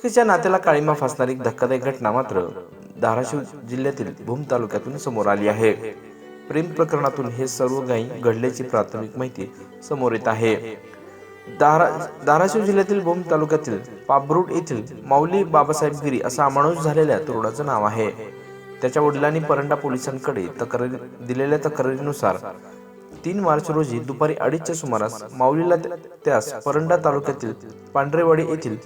चुकीच्या नात्याला काळीमा फासणारी धक्कादायक घटना मात्र धाराशिव जिल्ह्यातील भूम तालुक्यातून समोर आली आहे. प्रेम प्रकरणातून हे सर्व काही घडल्याची प्राथमिक माहिती समोर येत आहे. दारा धाराशिव जिल्ह्यातील भूम तालुक्यातील पाबरूड येथील माऊली बाबासाहेब गिरी असा अमानुष झालेल्या तरुणाचं नाव आहे. त्याच्या वडिलांनी परंडा पोलिसांकडे तक्रारी दिलेल्या तक्रारीनुसार तीन मार्च रोजी दुपारी अडीचच्या सुमारास माऊलीला त्यास परंडा तालुक्यातील पांढरेवाडी येथील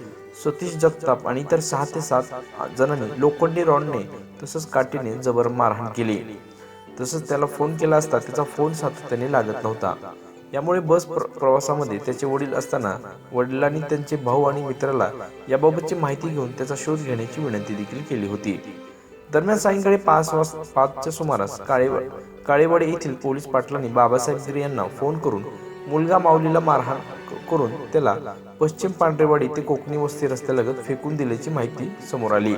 सतीश जगताप आणि इतर सहा ते सात जणांनी लोखंडी रॉडने तसंच काठीने जबर मारहाण केली. तसंच त्याला फोन केला असता त्याचा फोन सातत्याने लागत नव्हता. यामुळे बस प्र- प्रवासामध्ये त्याचे वडील असताना वडिलांनी त्यांचे भाऊ आणि मित्राला याबाबतची माहिती घेऊन त्याचा शोध घेण्याची विनंती देखील केली होती. दरम्यान सायंकाळी पाच वाजता पाचच्या सुमारास काळे काळेवाडी येथील पोलीस पाटलांनी बाबासाहेब गिरे यांना फोन करून मुलगा माऊलीला मारहाण करून त्याला पश्चिम पांढरेवाडी ते कोकणी वस्ती रस्त्यालगत फेकून दिल्याची माहिती समोर आली.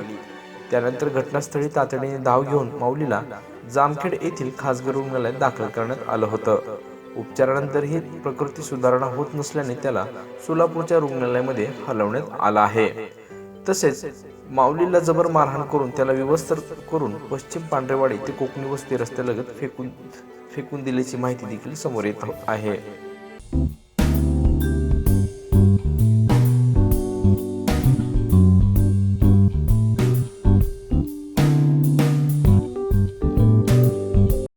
त्यानंतर घटनास्थळी तातडीने धाव घेऊन माऊलीला जामखेड येथील खासगी रुग्णालयात दाखल करण्यात आलं होतं. उपचारानंतरही प्रकृती सुधारणा होत नसल्याने त्याला सोलापूरच्या रुग्णालयामध्ये हलवण्यात आलं आहे. तसेच माऊलीला जबर मारहाण करून त्याला विवस्त्र करून पश्चिम पांढरेवाडी ते कोकणी वस्ती रस्त्यालगत फेकून फेकून दिल्याची माहिती देखील समोर येत आहे.